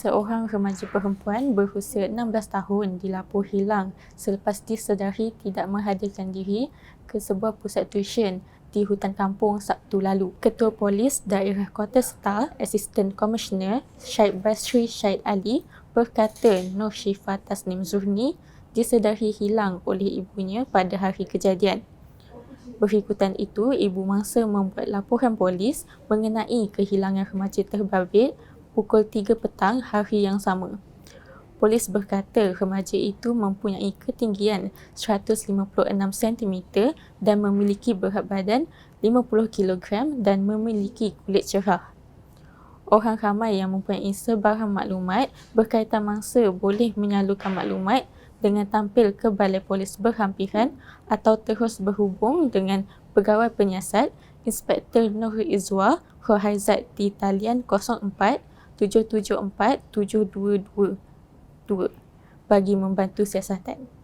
seorang remaja perempuan berusia 16 tahun dilapor hilang selepas disedari tidak menghadirkan diri ke sebuah pusat tuition di hutan kampung Sabtu lalu. Ketua Polis Daerah Kota Star, Assistant Commissioner Syed Basri Syed Ali berkata Nur Syifa Tasnim Zurni disedari hilang oleh ibunya pada hari kejadian. Berikutan itu, ibu mangsa membuat laporan polis mengenai kehilangan remaja terbabit pukul 3 petang hari yang sama. Polis berkata remaja itu mempunyai ketinggian 156 cm dan memiliki berat badan 50 kg dan memiliki kulit cerah. Orang ramai yang mempunyai sebarang maklumat berkaitan mangsa boleh menyalurkan maklumat dengan tampil ke Balai Polis berhampiran atau terus berhubung dengan Pegawai Penyiasat Inspektor Nur Izwa Rohaizat di talian 04 774 722 bagi membantu siasatan.